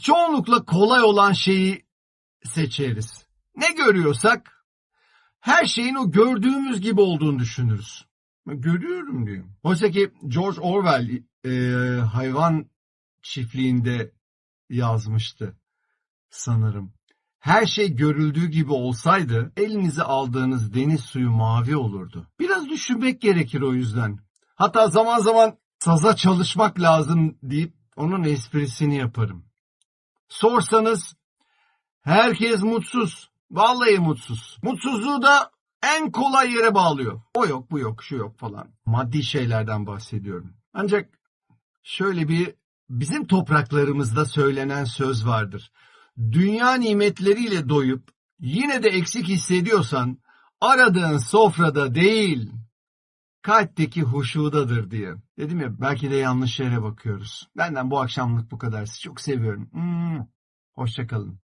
çoğunlukla kolay olan şeyi seçeriz. Ne görüyorsak her şeyin o gördüğümüz gibi olduğunu düşünürüz. Görüyorum diyor. Oysa ki George Orwell e, hayvan çiftliğinde yazmıştı sanırım. Her şey görüldüğü gibi olsaydı elinize aldığınız deniz suyu mavi olurdu. Biraz düşünmek gerekir o yüzden. Hatta zaman zaman saza çalışmak lazım deyip onun esprisini yaparım. Sorsanız herkes mutsuz. Vallahi mutsuz. Mutsuzluğu da en kolay yere bağlıyor. O yok, bu yok, şu yok falan. Maddi şeylerden bahsediyorum. Ancak şöyle bir bizim topraklarımızda söylenen söz vardır. Dünya nimetleriyle doyup yine de eksik hissediyorsan aradığın sofrada değil kalpteki huşudadır diye. Dedim ya belki de yanlış yere bakıyoruz. Benden bu akşamlık bu kadar. Sizi çok seviyorum. Hmm. Hoşçakalın.